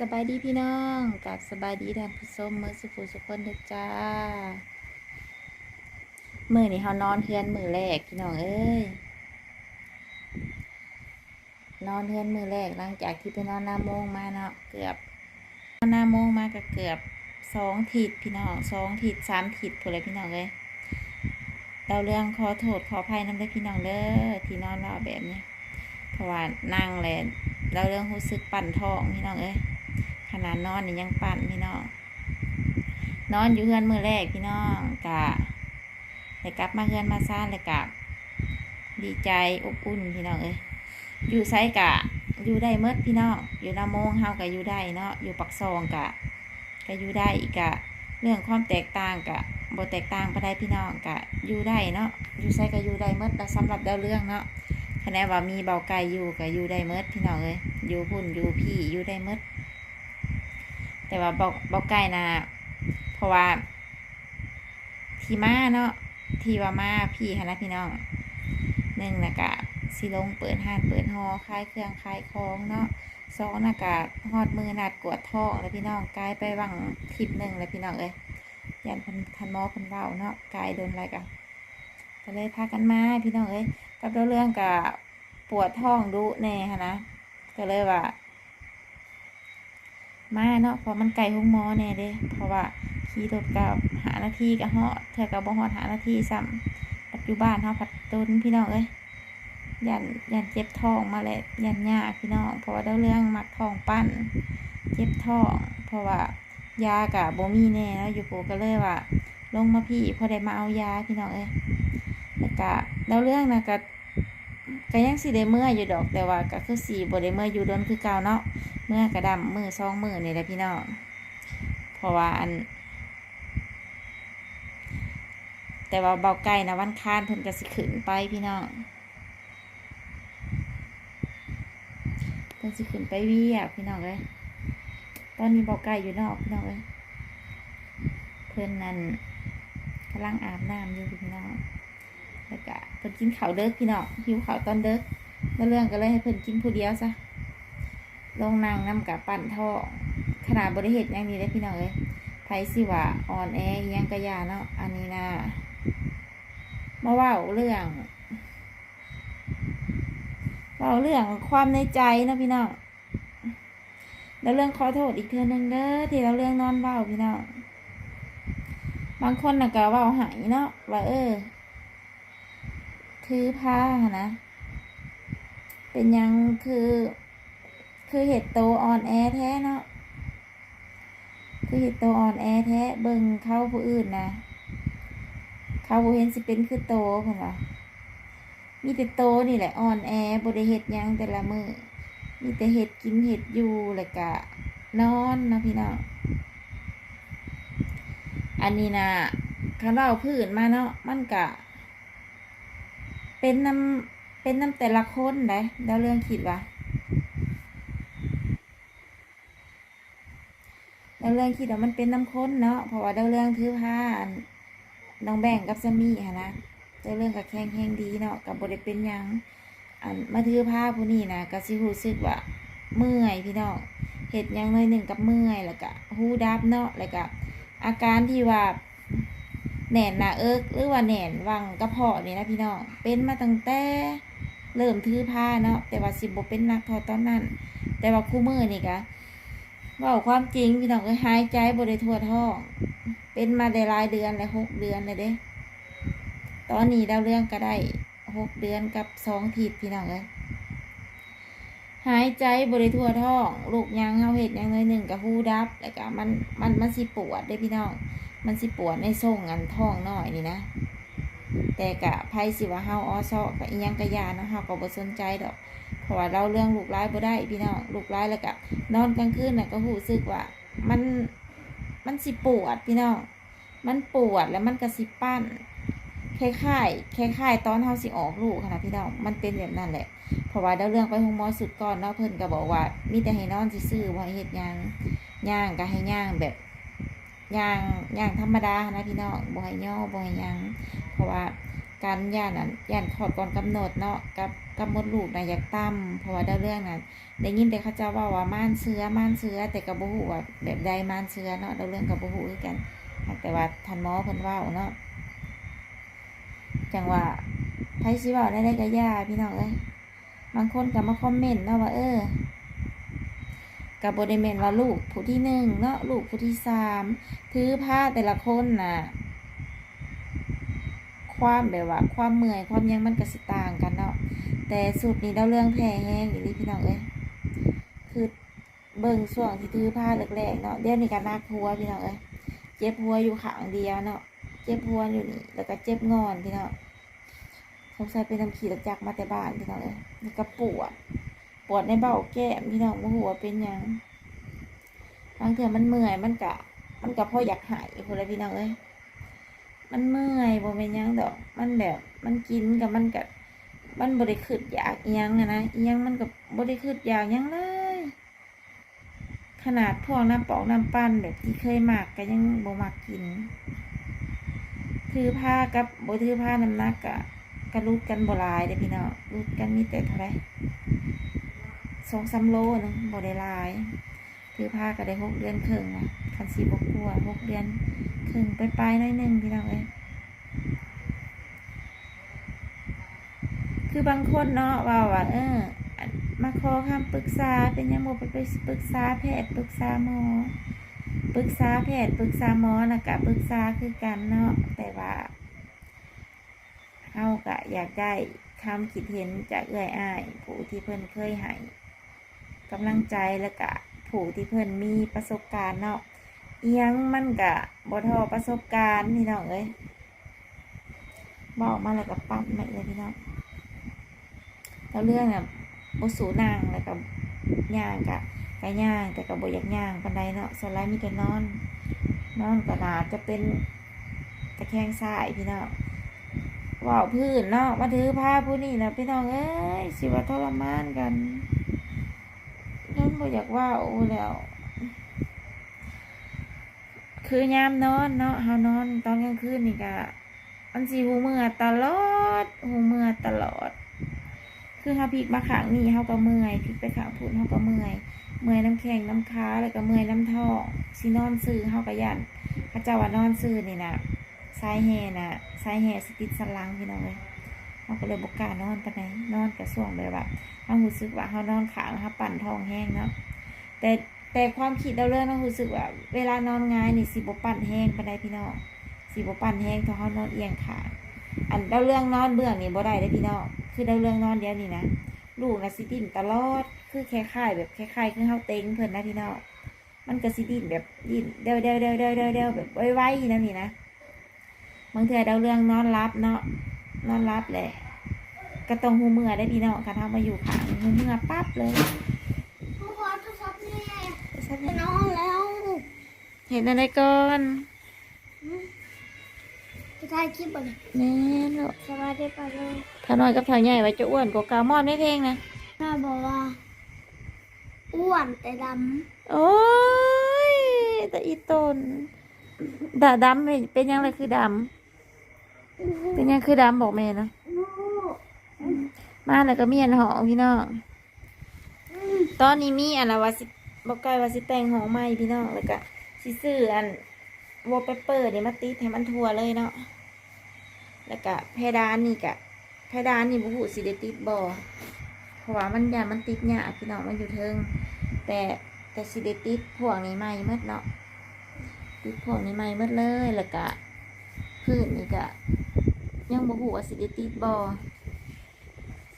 สบายดีพี่น้องกับสบายดีท่านผู้ชมเมื่อสุขสุขคนเด้อจ้ามือนี่เฮานอนเทือนมือแรกพี่น้องเอ้ยนอนเทือนมือแรกหลังจากที่ไปนอนหน้าโมงมาเนาะเกือบนอนหน้าโมงมาก็เกือบสองถิดพี่น้องสองถิดสามถิดพูดเลยพี่น้องเลยเราเรื่องขอโทษขออภัยน้ำได้พี่น้องเด้อที่นอนรอแบบนี้เพราะว่านั่งแลนเราเรื่องรู้สึกปั่นท้องพี่น้องเอ้ย นานอนนี่ยังปั่นพี่น้องนอนอยู่เฮือนมือแรกพี่น้องกะเลยกลับมาเฮือนมาซ่านเลยกะดีใจอบอุ่นพี่น้องเอ้ยอยู่ไซกะอยู่ได้เมดพี่น้องอยู่นาโมงเฮากะอยู่ได้เนาะอยู่ปักซองกะกะอยู่ได้อีกกะเรื่องความแตกต่างกะบ่แตกต่างปได้พี่น้องกะอยู่ได้เนาะอยู่ไซกะอยู่ได้เมดแล้วสำหรับดาวเรื่องเนาะคะแนนว่ามีเบาไก่อยู่กะอยู่ได้เมดพี่น้องเอ้ยอยู่พุ่นอยู่พี่อยู่ได้เมด แต่ว่าบอกบอกไก่นะเพราะว่า ที่มาเนาะที่ว่ามาพี่คณะพี่น้องหนึ่งนะกะสิลงเปิดห้านเปิดหอขายเครื่องขายของเนาะสองนะกะฮอดมือนัดกวดท่อแล้วพี่น้องกลายไปวังทิปหนึ่งเลยพี่น้องเอ้ยยันพันทันมอพันเบาเนาะกายโดนอะไรกันก็เลยพากันมาพี่น้องเอ้ยกับเรื่องกะปวดท้องดุแน่ค่ะนะก็เลยว่า มาเนาะเพราะมันไกลห้องมอแน่เด้เพราะว่าขี่รถกับหานาทีกับฮอดเธอกับบ่ฮอดหานาทีซ้ำปัจจุบันเฮาผัดตุนพี่น้องเอ้ยยันยันเจ็บท้องมาแล้วยันยากพี่น้อง เพราะว่าเดาเรื่องมักท้องปั้น เจ็บท้อง เพราะว่ายากับบ่มีแน่เนาะอยู่ปูก็เลยว่า ลงมาพี่พอได้มาเอายาพี่น้องเอ้ยแล้วก็เดาเรื่องนะก็ก็ยังสิได้เมื่ออยู่ดอกแต่ว่าก็คือสีบ่ได้เมื่ออยู่โดนคือเก่าเนาะ เมื่อกระดำมือซองมือนี่แหละพี่น้องเพราะว่าอัน แต่ว่าเบาไก่นะวันค้านเพิ่นก็สิขึ้นไปพี่น้องเพิ่นสิขึ้นไปเวียกพี่น้องเลยตอนนี้เบาไก่อยู่นอกพี่น้องเลยเพิ่นนั่นกำลังอาบน้ำอยู่พี่น้องแล้วก็เพิ่นกินข้าวเด็กพี่น้องหิวข้าวตอนเด็กแล้วเรื่องก็เลยให้เพิ่นกินผู้เดียวซะ ลงนางน้ำกับปั่นท่อขนาดบริเหตุย่างนี้ได้พี่น้องเอ้ยไพสิว่าอ่อนแอยังกระยาเนาะอันนี้นะมาว่าเรื่องว่าเรื่องความในใจเนาะพี่น้องแล้วเรื่องขอโทษอีกเทือนึงเด้อที่เราเรื่องนอนเว้าพี่น้องบางคนน่ะก็เว้าหายเนาะว่าเออถือผ้านะ เป็นยังคือ คือเห็ดโตอ่อนแอแท้เนาะคือเห็ดโตอ่อนแอแท้เบิ่งเข้าผู้อื่นนะเขาบ่เห็นสิเป็นคือโตเพิ่นว่ามีแต่โตนี่แหละอ่อนแอบ่ได้เฮ็ดหยังแต่ละมือมีแต่เห็ดกินเห็ดอยู่แล้วก็นอนเนาะพี่น้องอันนี้นะคันเราพื้นมาเนาะมันกะเป็นน้ำเป็นน้ำแต่ละคนได้แล้วเรื่องคิดว่า ดาวเรื่องคิดว่ามันเป็นน้ำข้นเนาะเพราะว่าดาวเรื่องถือผ้าน้องแบ่งกับสามีฮะนะดาวเรื่องกับแข็งแข็งดีเนาะกับบริเป็นยังอันมาถือผ้าผู้นี้นะก็สิรู้สึกว่าเมื่อยพี่น้องเห็ดยังเลยหนึ่งกับเมื่อยแล้วก็หูดับเนาะแล้วก็อาการที่ว่าแหน่นหนาเอิกหรือว่าแหน่นวังกระเพาะนี่นะพี่น้องเป็นมาตั้งแต่เริ่มถือผ้าเนาะแต่ว่าสิบบเป็นนักท่าตอนนั้น แต่ว่าคู่มือนี่กะ เว่าความจริงพี่น้องเอ้ยหายใจบริทั่วท้อง เป็นมาได้หลายเดือนเลยหกเดือนเลยเด้ ตอนนี้ดาวเรื่องก็ได้หกเดือนกับสองทีพี่น้องเอ้ยหายใจบริทั่วท้องลูกยางเฮาเห็ดยังเลยหนึ่งกับหูดับ แล้วก็มันมันมันสิปวดได้พี่น้อง มันสิปวดในส่งอันท้องหน่อยนี่นะ แต่กะไพ่สิว่าเฮาอ้อซอกับอียังกะยาเนาะเฮาก็บ่สนใจดอก เพราะว่าเราเรื่องลูกร้ายบ่ได้พี่น้องลูกร้ายแล้วก็นอนกลางคืนน่ะก็รู้สึกว่า มันมันสิปวดพี่น้องมันปวดแล้วมันก็สิปั้นคล้ายๆคล้ายๆตอนเฮาสิออกลูกค่ะนะพี่น้องมันเป็นแบบนั้นแหละ เพราะว่าเดาเรื่องไปห้องหมอสุดก่อนเนาะเพิ่นก็บอกว่า มีแต่ให้นอนซื่อๆบ่ให้เฮ็ดยังย่างก็ให้ย่างแบบย่างย่างธรรมดานะพี่น้องบ่ให้ย่อบ่ให้หยังเพราะว่า กันย่านนั้นย่านคลอดก่อนกำหนดเนาะกับกับมดลูกนะอยากตั้มเพราะว่าดาวเรื่องนั้นได้ยินแต่เขาเจ้าว่าว่าม่านเชื้อม่านเชื้อแต่กับบ่ฮู้ว่าแบบใดม่านเชื้อเนาะดาเรื่องกับบ่ฮู้คือกัน แต่ว่าทันหมอเพิ่นว้าเนาะจังว่าไผสิเว้าได้ได้ก็ย่าพี่น้องเอ้ยบางคนก็มาคอมเมนต์เนาะว่าเออกับบริเมนว่าลูกผู้ที่หนึ่งเนาะลูกผู้ที่สามถือผ้าแต่ละคนน่ะ ความแบบว่า ความเมื่อยความยังมันก็สิต่างกันเนาะแต่สูตรนี้เล่าเรื่องแพ้แห้งอีหลีพี่น้องเอ้ยคือเบิ่งช่วงที่ถือผ้าแรกๆเนาะเดี๋ยวนี้ก็นักหัวพี่น้องเอ้ยเจ็บหัวอยู่ขางเดียวเนาะเจ็บหัวอยู่นี่แล้วก็เจ็บงอนพี่น้องสงสัยเป็นน้ำขี่รถจักมาแต่บ้านพี่น้องเอ้ยนี่ก็ปวดปวดในเบ้าแก้มพี่น้องบ่ฮู้ว่าเป็นยังบางเทื่อมันเมื่อยมันกะมันก็พออยากหายพุ่นละพี่น้องเอ้ย มันเมื่อยบ่เป็นยังดอก มันแบบมันกินกับมันกับมันบ่ได้ขึ้นอยากยังอะนะยังมันกับบ่ได้ขึ้นอยากยังเลย ขนาดพวกน้ำปอกน้ำปั้นแบบที่เคยมากก็ยังบ่มักกิน ถือผ้ากับบ่ถือผ้าน้ำหนักกะกระลุดกันบ่ลายเด้พี่น้องลุดกันมีแต่เท่าไรสองสามโลนึงบ่ได้ลาย ถือผ้าก็ได้หกเดือนครึ่งนะคันสีบกลัวหกเดือน ครึ่งไปปลายหน้อยหนึ่งพี่น้องเอ้ยคือบางคนเนาะว่าว่าเออ มาขอคำปรึกษาเป็นยังบ่ไปปรึกษาแพทย์ปรึกษาหมอปรึกษาแพทย์ปรึกษาหมอนะกะปรึกษาคือกันเนาะแต่ว่าเฮากะอยากได้คำคิดเห็นจากเอื้อยอ้ายผู้ที่เพิ่นเคยให้กำลังใจแล้วกะผู้ที่เพิ่นมีประสบการณ์เนาะ ยังมันกะบทอประสบการณ์พี่น้องเอ้ยบอกมาแล้วก็ปั๊บมาเลยพี่น้องแล้วเรื่องน่ะบสูนางแล้วก็ย่างกะกะย่างแต่ก็บ่อยากย่างปานใดเนาะส่วนหลายมีแต่นอน นอนก็น่าจะเป็นตะแคงซ้ายพี่น้องว้าพื้นเนาะมาถือผ้าผู้นี้นะพี่น้องเอ้ยสิว่าทรมานกันนั่นบ่อยากว่าโอ้แล้ว คือยามนอนเนาะเฮานอนตอนกลางคืนนี่ก็มันสิหูเมื่อตลอดหูเมื่อตลอด คือเฮาพลิกมาขางนี่เฮาก็เมื่อยพลิกไปขางพุ่นเฮาก็เมื่อย เมื่อยน้ำแข็งน้ำค้าแล้วก็เมื่อยน้ำท้องสินอนซื่อเฮาก็ยันเขาเจ้าว่านอนซื่อนี่นะสายแห่น่ะสายแห่สติดสลังพี่น้องเอ้ยเฮาก็เลยบ่กล้านอนปานนอนก็ส่วงเลยแบบเรารู้สึกว่าเขานอนขางเขาปั่นทองแห้งเนาะแต่ แต่ความคิดเราเรื่องเรารู้สึกว่า เวลานอนง่ายนี่สิบปั่นแห้งไปานใดพี่น้องสิบปั่นแห้งถ้าเขานอนเอียงขาอันเราเรื่องนอนเบื้องนี่บ่ได้เลยพี่น้องคือเราเรื่องนอนเดียวนี่นะลูกนะสิดิ้นตลอดคือแคล้ายแบบแคล้ายคือเขาเต็งเพิ่นนะพี่น้องมันก็สิดินแบบดินเดวเดวเดวเดวเดวเดวแบบไวๆนะนี่นะบางเทื่อเราเรื่องนอนรับเนาะนอนรับแหละก็ต้องหูเมื่อได้พี่น้องค่ะถ้ามาอยู่ขางหูเมื่อปั๊บเลย ทุกคนทุกคนนี่ ฉั นไปนอนแล้วเห็นอะไรก่อนจะถ่ายคลิปบ่เนี่ยแม่ลูกสบายดีป่ะลูกถ้าน้อยกับถ้าใหญ่ไว้จะอ้วนกว่ากามอนไม่เพลงนะแม่บอกว่าอ้วนแต่ดโอ้ยแต่อีตนดาดำเป็นเป็นยังไงคือดำำเป็นยังคือดำบอกแม่นะลูกมาแล้วก็มีอันหอมพี่น้องตอนนี้มีอันละวาสิ บอกไก่วาสิแต่งหอมใหม่พี่น้องแล้วก็สิซื้ออันวอลเปเปอร์นี่มาติดให้มันทั่วเลยเนาะแล้วก็เพดานนี่กะเพดานนี่บุหูสิได้ติดบ่เพราะว่ามันยามันติดยากพี่น้องมันอยู่เทิง แต่แต่สิได้ติดพวกนี้ใหม่หมดเนาะติดพวกนี้ใหม่หมดเลยแล้วก็พื้นนี่กะยังบุหูว่าสิได้ติดบ่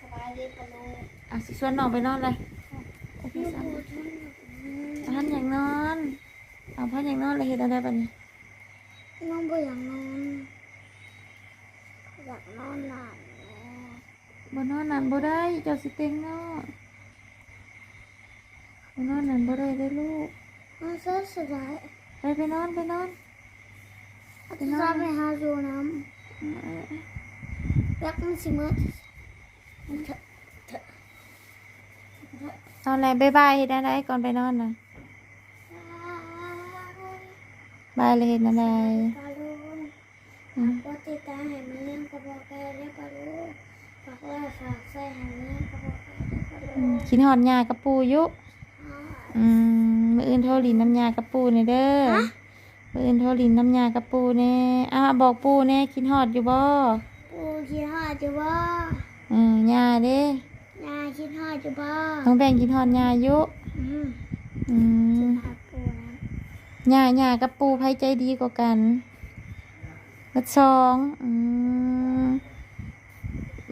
สบายดีป่ะลูกอะสิชวนน้องไปนอนเลยโอเค ลูก สาม พูดทุก พันอย่างนอนเอา พันอย่างนอนเลยเห็นอะไรปะเนี่ยน้องบ่อยากนอนอยากนอนหลับแม่บนนอนนั่นบ่ได้เจ้าสิเต็งนอนบนนอนนั่นบ่ได้ได้อลูกมันเสียสบายไปไปนอนไปนอนจะพาไปหาดูน้ำรักมันสิมืดเถอะเถอะเอาอะไรบายบายเห็นอะไรก่อนไปนอนนะ บายเลยเห็นอะไรปลาลูกอืมกดติดตามให้มันเลี้ยงกระบอกไก่ได้ปลาลูกฝากไว้ฝากใส่ให้มันเลี้ยงกระบอกไก่ได้ปลาลูอืมกคิดฮอดยากระปูอยุอ๋ออืมมื้ออื่นโทรลินน้ำยากระปูนี่เด้อฮะมื้ออื่นโทรลินน้ำยากระปูแน่อ้าวบอกปูแน่คิดฮอดอยู่บ่ปูคิดฮอดอยู่บ่อืมยาเด้ยาคิดฮอดอยู่บ่น้องแบงคิดฮอดยาอยู่อืมอืมหาปูนะ ยายากับปูไผใจดีกว่ากันบัดสองอืม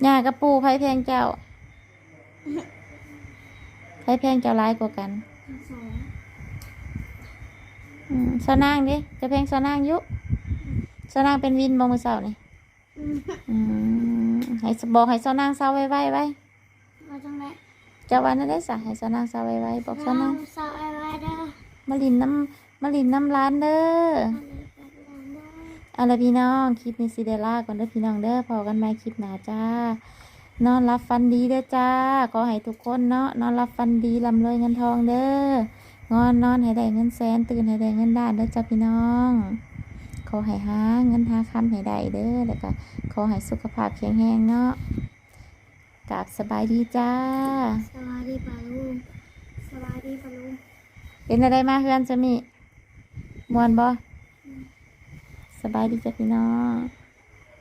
ยากับปูไผแพงเจ้าไผแพงเจ้าร้ายกว่ากันทั้งสองอืมสนางดิจะแพงสนางอยุสนางเป็นวินบ่มือเสานี่อืมอืมให้สบอกให้สนางเศร้าไว้ไว้ไว้มาจังไดเจ้าวันนั้นได้สั่งให้สนางเศร้าไว้ไว้บอกสนางสาวไอ้ไว้เด้อมาลินน้ำ มาลินน้ำร้านเด้ออันนี้เป็นหลานเด้อเอาละพี่น้อง คลิปนี้สิเดล่าก่อนเด้อพี่น้องเด้อพอกันใหม่คลิปหน้าจ้านอนรับฟันดีเด้อจ้าขอให้ทุกคนเนาะนอนรับฟันดีลำรวยเงินทองเด้องอนนอนให้ได้เงินแสนตื่นให้ได้เงินด้านเด้อจ้าพี่น้องขอให้หาเงินหาคำให้ได้เด้อแล้วก็ขอให้สุขภาพแข็งแรงเนาะกราบสบายดีจ้าสวัสดีปลาลูกสวัสดีปลาลูกเป็นอะไรมาเฮือนจะมี มวนบ่สบายดีจ้ะพี่น้อง